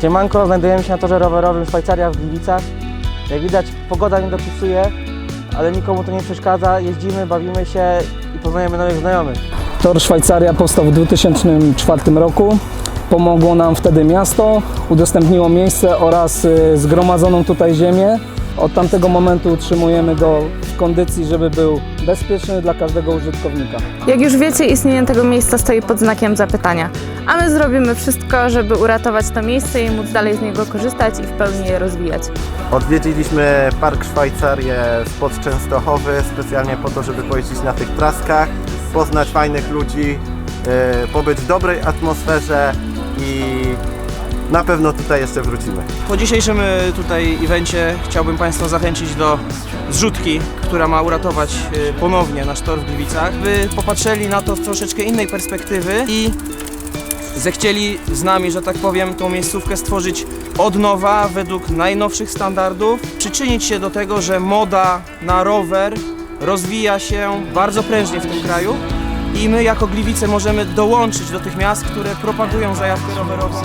Siemanko, znajdujemy się na torze rowerowym Szwajcaria w Gliwicach. Jak widać pogoda nie dopisuje, ale nikomu to nie przeszkadza. Jeździmy, bawimy się i poznajemy nowych znajomych. Tor Szwajcaria powstał w 2004 roku. Pomogło nam wtedy miasto, udostępniło miejsce oraz y, zgromadzoną tutaj ziemię. Od tamtego momentu utrzymujemy go w kondycji, żeby był bezpieczny dla każdego użytkownika. Jak już wiecie, istnienie tego miejsca stoi pod znakiem zapytania, a my zrobimy wszystko, żeby uratować to miejsce i móc dalej z niego korzystać i w pełni je rozwijać. Odwiedziliśmy Park Szwajcarię spod Częstochowy specjalnie po to, żeby pojeździć na tych traskach, poznać fajnych ludzi, yy, pobyć w dobrej atmosferze i na pewno tutaj jeszcze wrócimy. Po dzisiejszym y, tutaj evencie chciałbym Państwa zachęcić do zrzutki, która ma uratować y, ponownie nasz tor w Gliwicach, by popatrzyli na to z troszeczkę innej perspektywy i zechcieli z nami, że tak powiem, tą miejscówkę stworzyć od nowa, według najnowszych standardów, przyczynić się do tego, że moda na rower rozwija się bardzo prężnie w tym kraju i my jako Gliwice możemy dołączyć do tych miast, które propagują zajawkę rowerową